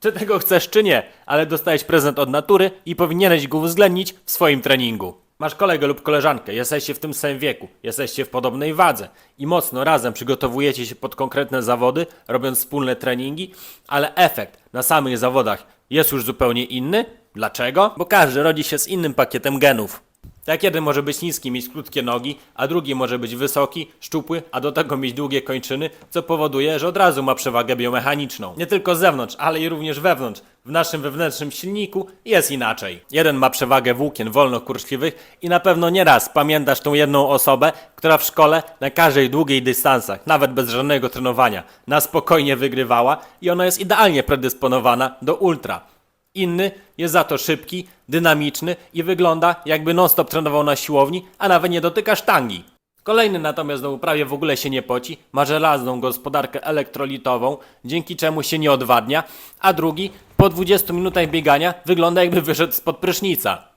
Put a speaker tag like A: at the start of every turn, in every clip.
A: Czy tego chcesz, czy nie, ale dostałeś prezent od natury i powinieneś go uwzględnić w swoim treningu. Masz kolegę lub koleżankę, jesteście w tym samym wieku, jesteście w podobnej wadze i mocno razem przygotowujecie się pod konkretne zawody, robiąc wspólne treningi, ale efekt na samych zawodach jest już zupełnie inny. Dlaczego? Bo każdy rodzi się z innym pakietem genów. Tak jeden może być niski, mieć krótkie nogi, a drugi może być wysoki, szczupły, a do tego mieć długie kończyny, co powoduje, że od razu ma przewagę biomechaniczną. Nie tylko z zewnątrz, ale i również wewnątrz. W naszym wewnętrznym silniku jest inaczej. Jeden ma przewagę włókien wolnokurczliwych i na pewno nieraz pamiętasz tą jedną osobę, która w szkole na każdej długiej dystansach, nawet bez żadnego trenowania, na spokojnie wygrywała i ona jest idealnie predysponowana do ultra. Inny jest za to szybki, dynamiczny i wygląda jakby non-stop trenował na siłowni, a nawet nie dotyka sztangi. Kolejny natomiast znowu prawie w ogóle się nie poci, ma żelazną gospodarkę elektrolitową, dzięki czemu się nie odwadnia, a drugi po 20 minutach biegania wygląda jakby wyszedł spod prysznica.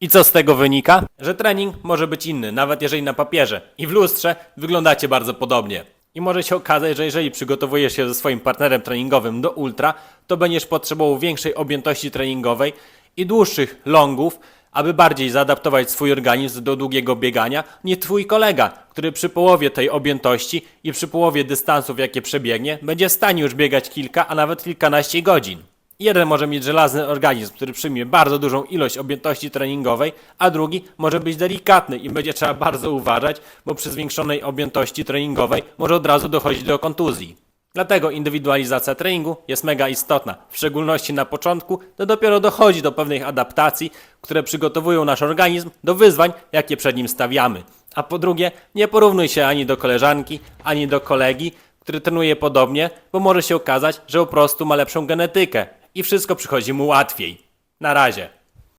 A: I co z tego wynika? Że trening może być inny, nawet jeżeli na papierze i w lustrze wyglądacie bardzo podobnie. I może się okazać, że jeżeli przygotowujesz się ze swoim partnerem treningowym do ultra, to będziesz potrzebował większej objętości treningowej i dłuższych longów, aby bardziej zaadaptować swój organizm do długiego biegania, nie twój kolega, który przy połowie tej objętości i przy połowie dystansów, jakie przebiegnie, będzie w stanie już biegać kilka, a nawet kilkanaście godzin. Jeden może mieć żelazny organizm, który przyjmie bardzo dużą ilość objętości treningowej, a drugi może być delikatny i będzie trzeba bardzo uważać, bo przy zwiększonej objętości treningowej może od razu dochodzić do kontuzji. Dlatego indywidualizacja treningu jest mega istotna, w szczególności na początku, to dopiero dochodzi do pewnych adaptacji, które przygotowują nasz organizm do wyzwań, jakie przed nim stawiamy. A po drugie, nie porównuj się ani do koleżanki, ani do kolegi, który trenuje podobnie, bo może się okazać, że po prostu ma lepszą genetykę i wszystko przychodzi mu łatwiej. Na razie.